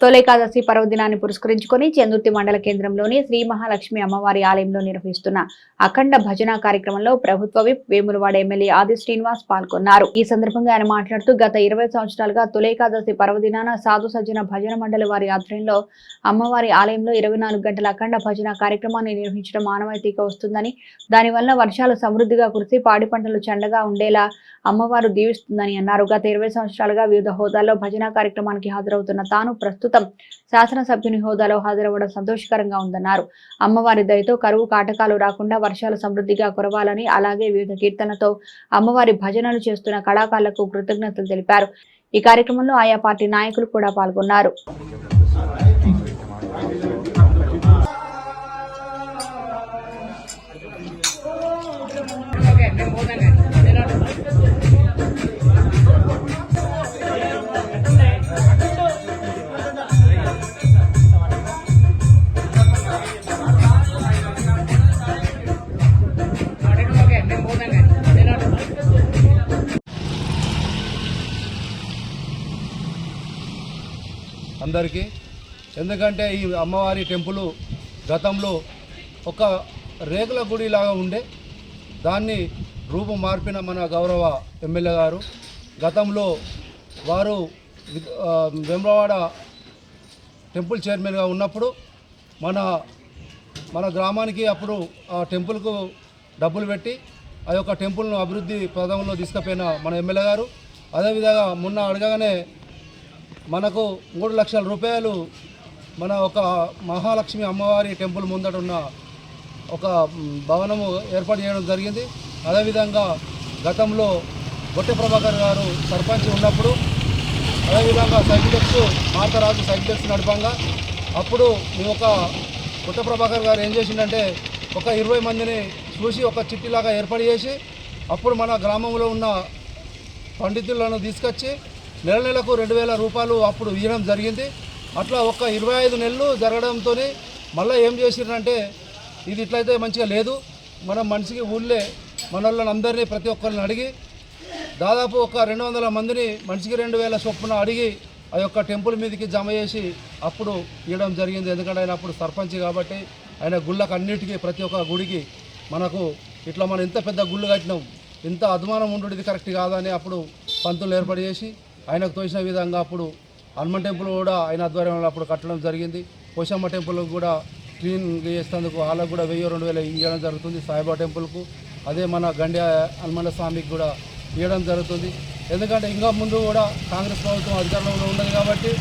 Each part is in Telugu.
తొలేకాదశి పర్వదినాన్ని పురస్కరించుకొని చందుర్తి మండల కేంద్రంలోని శ్రీ మహాలక్ష్మి అమ్మవారి ఆలయంలో నిర్వహిస్తున్న అఖండ భజన కార్యక్రమంలో ప్రభుత్వ విప్ వేములవాడ ఎమ్మెల్యే ఆది శ్రీనివాస్ పాల్గొన్నారు. ఈ సందర్భంగా ఆయన మాట్లాడుతూ గత ఇరవై సంవత్సరాలుగా తొలేకాదశి పర్వదినాన సాధు సజ్జన భజన మండలి వారి ఆధ్వర్యంలో అమ్మవారి ఆలయంలో ఇరవై నాలుగు గంటల అఖండ భజన కార్యక్రమాన్ని నిర్వహించడం మానవాయితీగా వస్తుందని దానివల్ల వర్షాలు సమృద్ధిగా కురిసి పాడి పంటలు చండగా ఉండేలా అమ్మవారు దీవిస్తుందని అన్నారు. గత ఇరవై సంవత్సరాలుగా వివిధ హోదాల్లో భజన కార్యక్రమానికి హాజరవుతున్న తాను ప్రస్తుతం శాసనసభ్యుని హోదాలో హాజరవ్వడం సంతోషకరంగా ఉందన్నారు. అమ్మవారి దయతో కరువు కాటకాలు రాకుండా వర్షాలు సమృద్ధిగా కురవాలని అలాగే వివిధ కీర్తనతో అమ్మవారి భజనలు చేస్తున్న కళాకారులకు కృతజ్ఞతలు తెలిపారు. ఈ కార్యక్రమంలో ఆయా పార్టీ నాయకులు కూడా పాల్గొన్నారు. అందరికీ. ఎందుకంటే ఈ అమ్మవారి టెంపుల్ గతంలో ఒక రేకుల గుడిలాగా ఉండే దాన్ని రూపు మార్పిన మన గౌరవ ఎమ్మెల్యే గారు. గతంలో వారు వి- టెంపుల్ చైర్మన్గా ఉన్నప్పుడు మన మన గ్రామానికి అప్పుడు ఆ టెంపుల్కు డబ్బులు పెట్టి ఆ యొక్క టెంపుల్ను అభివృద్ధి పదంలో తీసుకుపోయిన మన ఎమ్మెల్యే గారు. అదేవిధంగా మొన్న అడగగానే మనకు మూడు లక్షల రూపాయలు మన ఒక మహాలక్ష్మి అమ్మవారి టెంపుల్ ముందట ఉన్న ఒక భవనము ఏర్పాటు చేయడం జరిగింది. అదేవిధంగా గతంలో బొట్టె ప్రభాకర్ గారు సర్పంచ్ ఉన్నప్పుడు అదేవిధంగా సైకిల్స్ మాతరాజు సైకిల్స్ నడపంగా అప్పుడు మీ ఒక బొట్టె ప్రభాకర్ గారు ఏం చేసిందంటే ఒక ఇరవై మందిని చూసి ఒక చిట్టిలాగా ఏర్పాటు చేసి అప్పుడు మన గ్రామంలో ఉన్న పండితులను తీసుకొచ్చి నెల నెలకు రెండు వేల రూపాయలు అప్పుడు ఇవ్వడం జరిగింది. అట్లా ఒక ఇరవై ఐదు నెలలు జరగడంతో మళ్ళీ ఏం చేసిరంటే ఇది ఇట్లయితే మంచిగా లేదు. మనం మనిషికి ఊళ్ళే మన వాళ్ళని అందరినీ ప్రతి ఒక్కరిని అడిగి దాదాపు ఒక రెండు వందల మందిని మనిషికి రెండు వేల చొప్పున అడిగి ఆ యొక్క టెంపుల్ మీదకి జమ చేసి అప్పుడు ఇవ్వడం జరిగింది. ఎందుకంటే ఆయన అప్పుడు సర్పంచ్ కాబట్టి ఆయన గుళ్ళకు అన్నిటికీ ప్రతి ఒక్క గుడికి మనకు ఇట్లా మనం ఇంత పెద్ద గుళ్ళు కట్టినాం ఇంత అభిమానం ఉండేది కరెక్ట్ కాదని అప్పుడు పంతులు ఏర్పాటు చేసి ఆయనకు తోచిన విధంగా అప్పుడు హనుమాన్ టెంపుల్ కూడా ఆయన ఆధ్వర్యంలో అప్పుడు కట్టడం జరిగింది. పోషమ్మ టెంపుల్ కూడా క్లీన్ చేసేందుకు వాళ్ళకు కూడా వెయ్యి రెండు వేలు ఇవ్వడం జరుగుతుంది సాయిబాబా టెంపుల్కు. అదే మన గండి హనుమన్న స్వామికి కూడా ఇవ్వడం జరుగుతుంది. ఎందుకంటే ఇంకా ముందు కూడా కాంగ్రెస్ ప్రభుత్వం అధికారంలో ఉన్నది కాబట్టి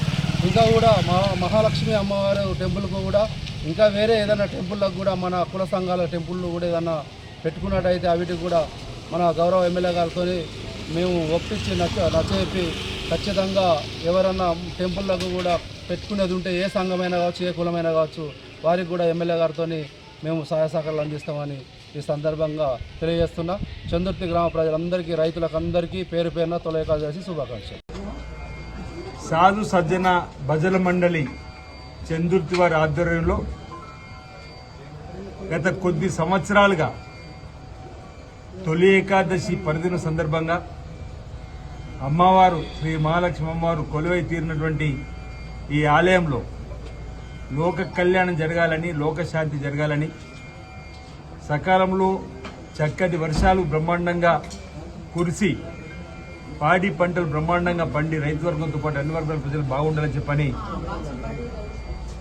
ఇంకా కూడా మహా మహాలక్ష్మి అమ్మవారి టెంపుల్కు కూడా ఇంకా వేరే ఏదైనా టెంపుల్లకు కూడా మన కుల సంఘాల టెంపుల్లో కూడా ఏదైనా పెట్టుకున్నట్టయితే అవిటికి కూడా మన గౌరవ ఎమ్మెల్యే గారితో మేము ఒప్పించి నచ్చ నచ్చజెప్పి ఖచ్చితంగా ఎవరన్నా టెంపుల్లకు కూడా పెట్టుకునేది ఉంటే ఏ సంఘమైనా కావచ్చు ఏ కులమైనా కావచ్చు వారికి కూడా ఎమ్మెల్యే గారితో మేము సహాయ సహకారాలు అందిస్తామని ఈ సందర్భంగా తెలియజేస్తున్నా. చందుర్తి గ్రామ ప్రజలందరికీ రైతులకు అందరికీ పేరు పేరున తొలకాల్సి శుభాకాంక్షలు. సాధు సజ్జన భజన మండలి చందుర్తి వారి ఆధ్వర్యంలో గత కొద్ది సంవత్సరాలుగా తొలి ఏకాదశి పరిదిన సందర్భంగా అమ్మవారు శ్రీ మహాలక్ష్మి అమ్మవారు కొలువై తీరినటువంటి ఈ ఆలయంలో లోక కళ్యాణం జరగాలని లోకశాంతి జరగాలని సకాలంలో చక్కటి వర్షాలు బ్రహ్మాండంగా కురిసి పాడి పంటలు బ్రహ్మాండంగా పండి రైతు వర్గంతో పాటు అన్ని వర్గాల ప్రజలు బాగుండాలని చెప్పని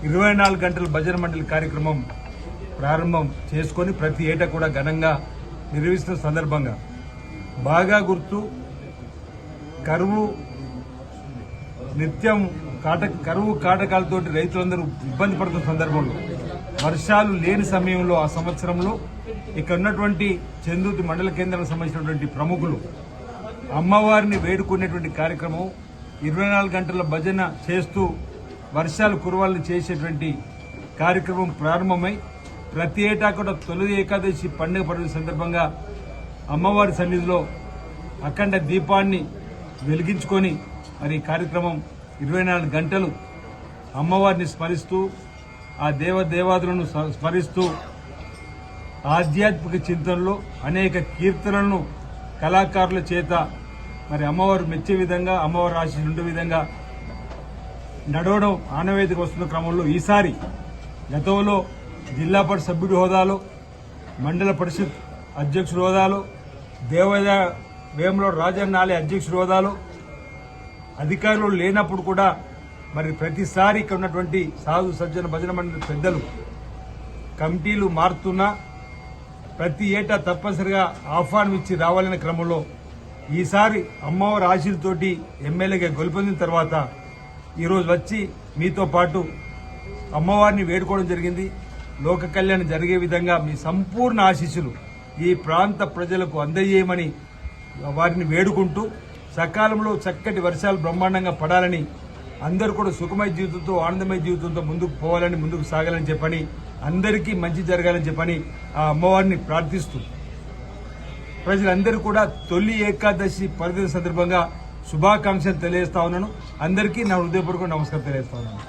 ఇరవై నాలుగు గంటల భజన మండలి కార్యక్రమం ప్రారంభం చేసుకొని ప్రతి ఏటా కూడా ఘనంగా నిర్వహిస్తున్న సందర్భంగా బాగా గుర్తు కరువు నిత్యం కాట కరువు కాటకాలతోటి రైతులందరూ ఇబ్బంది పడుతున్న సందర్భంలో వర్షాలు లేని సమయంలో ఆ సంవత్సరంలో ఇక్కడ ఉన్నటువంటి చందుతి మండల కేంద్రానికి సంబంధించినటువంటి ప్రముఖులు అమ్మవారిని వేడుకునేటువంటి కార్యక్రమం ఇరవై నాలుగు గంటల భజన చేస్తూ వర్షాలు కురవాలని చేసేటువంటి కార్యక్రమం ప్రారంభమై ప్రతి ఏటా కూడా తొలి ఏకాదశి పండుగ పడిన సందర్భంగా అమ్మవారి సన్నిధిలో అఖండ దీపాన్ని వెలిగించుకొని మరి కార్యక్రమం ఇరవై నాలుగు గంటలు అమ్మవారిని స్మరిస్తూ ఆ దేవదేవాదులను స్మరిస్తూ ఆధ్యాత్మిక చింతనలో అనేక కీర్తనలను కళాకారుల చేత మరి అమ్మవారు మెచ్చే విధంగా అమ్మవారు ఆశీస్సులు ఉండే విధంగా నడవడం ఆనవేదిక వస్తున్న క్రమంలో ఈసారి గతంలో జిల్లా పరిషత్ సభ్యుడి హోదాలో మండల పరిషత్ అధ్యక్షుడి హోదాలో దేవాదాయ వేములూరు రాజన్న ఆలయ అధ్యక్షుడు హోదాలో అధికారులు లేనప్పుడు కూడా మరి ప్రతిసారి ఇక్కడ ఉన్నటువంటి సాధు సజ్జన భజన మండలి పెద్దలు కమిటీలు మారుతున్నా ప్రతి ఏటా తప్పనిసరిగా ఆహ్వానం ఇచ్చి రావాలనే క్రమంలో ఈసారి అమ్మవారి ఆశీలతోటి ఎమ్మెల్యేగా గెలుపొందిన తర్వాత ఈరోజు వచ్చి మీతో పాటు అమ్మవారిని వేడుకోవడం జరిగింది. లోక కళ్యాణం జరిగే విధంగా మీ సంపూర్ణ ఆశీస్సులు ఈ ప్రాంత ప్రజలకు అందజేయమని వారిని వేడుకుంటూ సకాలంలో చక్కటి వర్షాలు బ్రహ్మాండంగా పడాలని అందరూ కూడా సుఖమయ జీవితంతో ఆనందమయ జీవితంతో ముందుకు పోవాలని ముందుకు సాగాలని చెప్పని అందరికీ మంచి జరగాలని చెప్పని ఆ అమ్మవారిని ప్రార్థిస్తూ ప్రజలందరూ కూడా తొలి ఏకాదశి పర్వదిన సందర్భంగా శుభాకాంక్షలు తెలియజేస్తా ఉన్నాను. అందరికీ నా హృదయపూర్వక నమస్కారం తెలియజేస్తా ఉన్నాను.